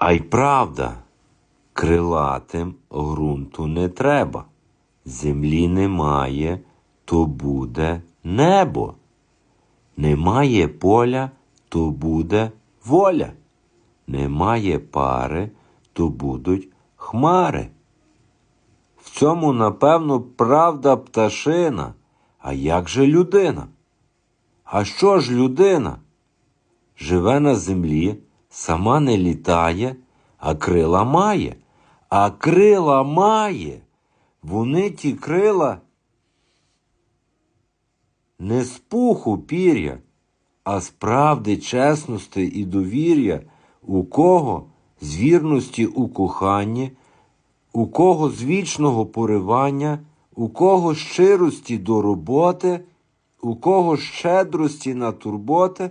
А й правда, крилатим ґрунту не треба. Землі немає, то буде небо. Немає поля, то буде воля. Немає пари, то будуть хмари. В цьому, напевно, правда пташина. А як же людина? А що ж людина? Живе на землі, сама не літає, а крила має. А крила має. Вони ті крила не з пуху пір'я, а з правди, чесності і довір'я, у кого з вірності у коханні, у кого з вічного поривання, у кого щирості до роботи, у кого щедрості на турботи,